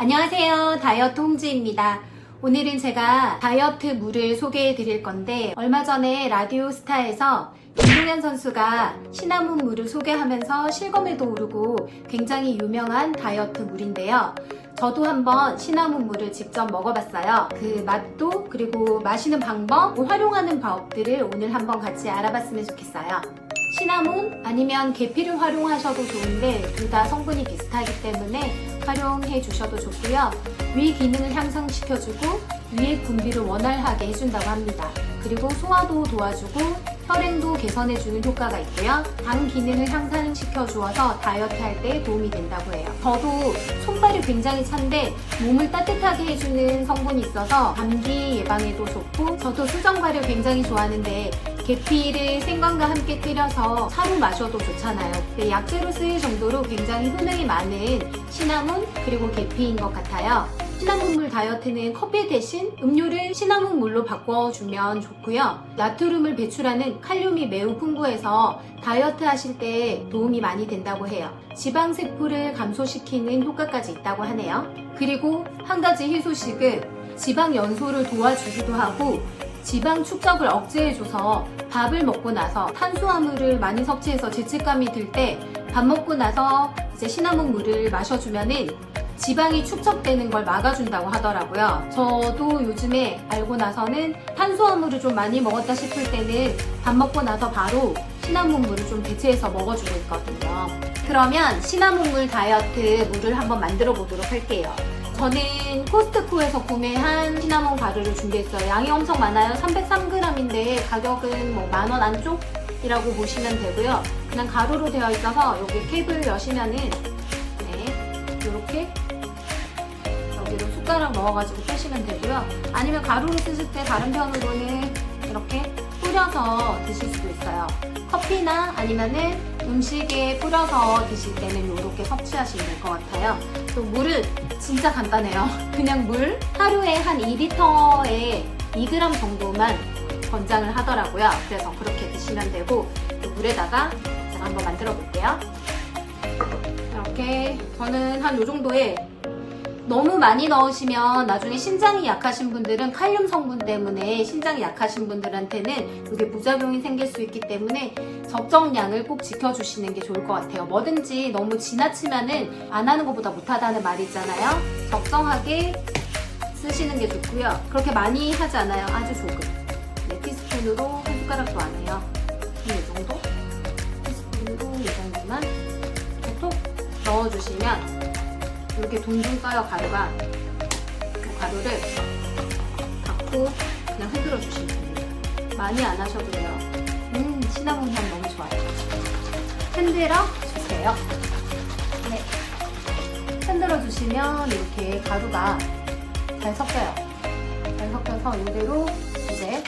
안녕하세요. 다이어트 홍지입니다. 오늘은 제가 다이어트 물을 소개해 드릴 건데 얼마 전에 라디오 스타에서 김동현 선수가 시나몬 물을 소개하면서 실검에도 오르고 굉장히 유명한 다이어트 물인데요. 저도 한번 시나몬 물을 직접 먹어봤어요. 그 맛도 그리고 마시는 방법, 활용하는 방법들을 오늘 한번 같이 알아봤으면 좋겠어요. 시나몬 아니면 계피를 활용하셔도 좋은데 둘 다 성분이 비슷하기 때문에 활용해 주셔도 좋고요. 위 기능을 향상시켜주고 위의 분비를 원활하게 해준다고 합니다. 그리고 소화도 도와주고 혈행도 개선해주는 효과가 있고요. 당 기능을 향상시켜 주어서 다이어트 할 때 도움이 된다고 해요. 저도 손발이 굉장히 찬데 몸을 따뜻하게 해주는 성분이 있어서 감기 예방에도 좋고 저도 수정과를 굉장히 좋아하는데 계피를 생강과 함께 끓여서 차로 마셔도 좋잖아요. 근데 약재로 쓰일 정도로 굉장히 효능이 많은 시나몬 그리고 계피인 것 같아요. 시나몬물 다이어트는 커피 대신 음료를 시나몬물로 바꿔주면 좋고요. 나트륨을 배출하는 칼륨이 매우 풍부해서 다이어트 하실 때 도움이 많이 된다고 해요. 지방세포를 감소시키는 효과까지 있다고 하네요. 그리고 한 가지 희소식은 지방 연소를 도와주기도 하고 지방 축적을 억제해줘서 밥을 먹고 나서 탄수화물을 많이 섭취해서 죄책감이 들 때 밥 먹고 나서 이제 시나몬 물을 마셔주면은 지방이 축적되는 걸 막아준다고 하더라고요. 저도 요즘에 알고 나서는 탄수화물을 좀 많이 먹었다 싶을 때는 밥 먹고 나서 바로 시나몬 물을 좀 대체해서 먹어주고 있거든요. 그러면 시나몬 물 다이어트 물을 한번 만들어 보도록 할게요. 저는 코스트코에서 구매한 시나몬 가루를 준비했어요. 양이 엄청 많아요. 303g인데 가격은 뭐 만 원 안쪽이라고 보시면 되고요. 그냥 가루로 되어 있어서 여기 캡을 여시면은 네, 이렇게 여기로 숟가락 넣어가지고 빼시면 되고요. 아니면 가루로 쓰실 때 다른 편으로는 이렇게 뿌려서 드실 수도 있어요. 커피나 아니면은 음식에 뿌려서 드실 때는 이렇게 섭취하시면 될 것 같아요. 또 물은 진짜 간단해요. 그냥 물 하루에 한 2리터에 2g 정도만 권장을 하더라고요. 그래서 그렇게 드시면 되고 또 물에다가 제가 한번 만들어 볼게요. 이렇게 저는 한 이 정도에 너무 많이 넣으시면 나중에 신장이 약하신 분들은 칼륨 성분 때문에 신장이 약하신 분들한테는 이게 부작용이 생길 수 있기 때문에 적정량을 꼭 지켜주시는 게 좋을 것 같아요. 뭐든지 너무 지나치면은 안 하는 것보다 못하다는 말이 있잖아요. 적정하게 쓰시는 게 좋고요. 그렇게 많이 하지 않아요. 아주 조금. 네, 티스푼으로 한 숟가락도 안 해요. 이 정도? 티스푼으로 이 정도만 톡 넣어주시면 이렇게 둥둥 떠요 가루가. 그 가루를 갖고 그냥 흔들어 주시면 됩니다. 많이 안 하셔도 돼요. 음 시나몬 향 너무 좋아요. 흔들어 주세요. 네. 흔들어 주시면 이렇게 가루가 잘 섞여요. 잘 섞여서 이대로 이제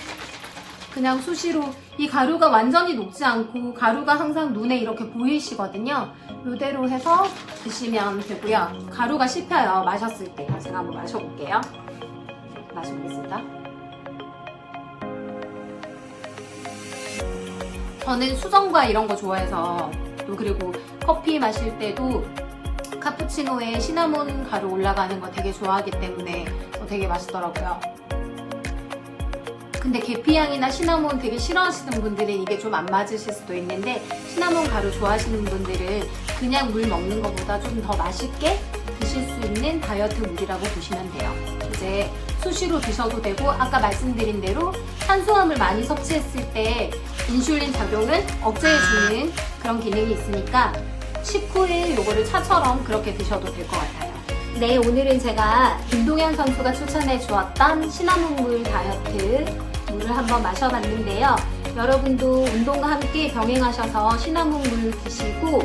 그냥 수시로 이 가루가 완전히 녹지 않고 가루가 항상 눈에 이렇게 보이시거든요. 이대로 해서 드시면 되고요. 가루가 씹혀요. 마셨을 때. 제가 한번 마셔볼게요. 마셔보겠습니다. 저는 수정과 이런 거 좋아해서 또 그리고 커피 마실 때도 카푸치노에 시나몬 가루 올라가는 거 되게 좋아하기 때문에 저 되게 맛있더라고요. 근데 계피향이나 시나몬 되게 싫어하시는 분들은 이게 좀 안 맞으실 수도 있는데 시나몬 가루 좋아하시는 분들은 그냥 물 먹는 것보다 좀 더 맛있게 드실 수 있는 다이어트 물이라고 보시면 돼요. 이제 수시로 드셔도 되고 아까 말씀드린 대로 탄수화물 많이 섭취했을 때 인슐린 작용을 억제해주는 그런 기능이 있으니까 식후에 이거를 차처럼 그렇게 드셔도 될 것 같아요. 네, 오늘은 제가 김동현 선수가 추천해 주었던 시나몬물 다이어트 물을 한번 마셔봤는데요. 여러분도 운동과 함께 병행하셔서 시나몬 물 드시고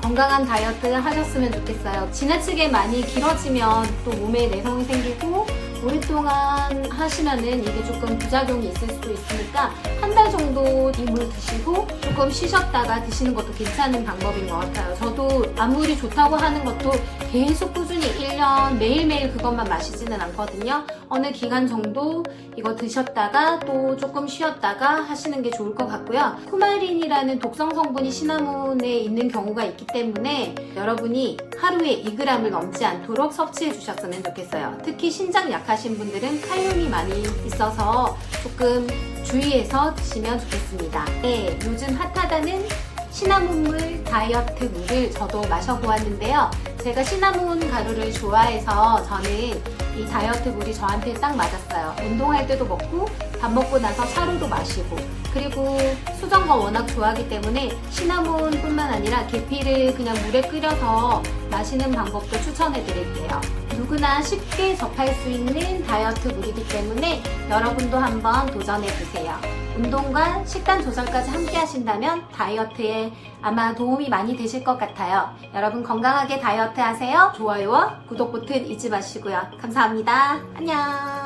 건강한 다이어트 하셨으면 좋겠어요. 지나치게 많이 길어지면 또 몸에 내성이 생기고 오랫동안 하시면은 이게 조금 부작용이 있을 수도 있으니까 한 달 정도 이 물 드시고 조금 쉬셨다가 드시는 것도 괜찮은 방법인 것 같아요. 저도 아무리 좋다고 하는 것도 계속 꾸준히 1년 매일매일 그것만 마시지는 않거든요. 어느 기간 정도 이거 드셨다가 또 조금 쉬었다가 하시는 게 좋을 것 같고요. 쿠마린이라는 독성 성분이 시나몬에 있는 경우가 있기 때문에 여러분이 하루에 2g을 넘지 않도록 섭취해 주셨으면 좋겠어요. 특히 신장 약하신 분들은 칼륨이 많이 있어서 조금 주의해서 드시면 좋겠습니다. 네, 요즘 핫하다는 시나몬물 다이어트 물을 저도 마셔보았는데요. 제가 시나몬 가루를 좋아해서 저는 이 다이어트 물이 저한테 딱 맞았어요. 운동할 때도 먹고 밥 먹고 나서 차로도 마시고 그리고 수정과 워낙 좋아하기 때문에 시나몬뿐만 아니라 계피를 그냥 물에 끓여서 마시는 방법도 추천해 드릴게요. 누구나 쉽게 접할 수 있는 다이어트 물이기 때문에 여러분도 한번 도전해 보세요. 운동과 식단 조절까지 함께 하신다면 다이어트에 아마 도움이 많이 되실 것 같아요. 여러분 건강하게 다이어트 하세요. 좋아요와 구독 버튼 잊지 마시고요. 감사합니다. 안녕.